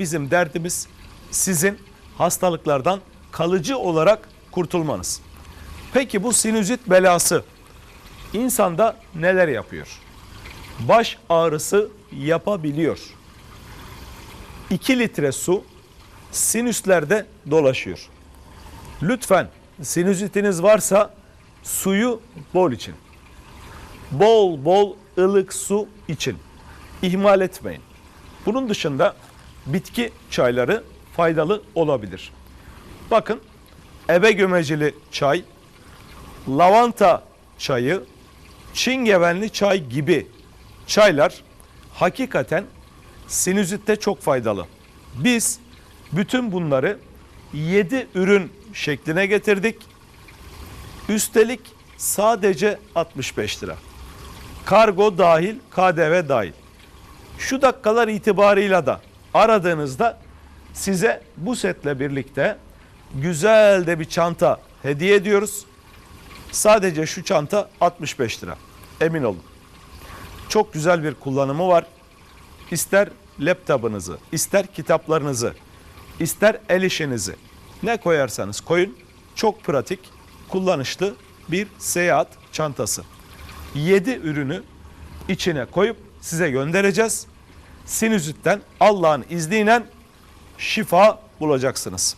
bizim derdimiz sizin hastalıklardan kalıcı olarak kurtulmanız. Peki bu sinüzit belası insanda neler yapıyor? Baş ağrısı yapabiliyor. 2 litre su sinüslerde dolaşıyor. Lütfen sinüzitiniz varsa suyu bol için. Bol bol ılık su için. İhmal etmeyin. Bunun dışında bitki çayları faydalı olabilir. Bakın ebe gömecili çay, lavanta çayı, çingevenli çay gibi çaylar hakikaten sinüzitte çok faydalı. Biz bütün bunları 7 ürün şekline getirdik. Üstelik sadece 65 lira. Kargo dahil, KDV dahil. Şu dakikalar itibarıyla da aradığınızda size bu setle birlikte güzel de bir çanta hediye ediyoruz. Sadece şu çanta 65 lira. Emin olun. Çok güzel bir kullanımı var. İster laptopunuzu, ister kitaplarınızı, ister el işinizi ne koyarsanız koyun. Çok pratik, kullanışlı bir seyahat çantası. 7 ürünü içine koyup size göndereceğiz. Sinüzitten Allah'ın izniyle şifa bulacaksınız.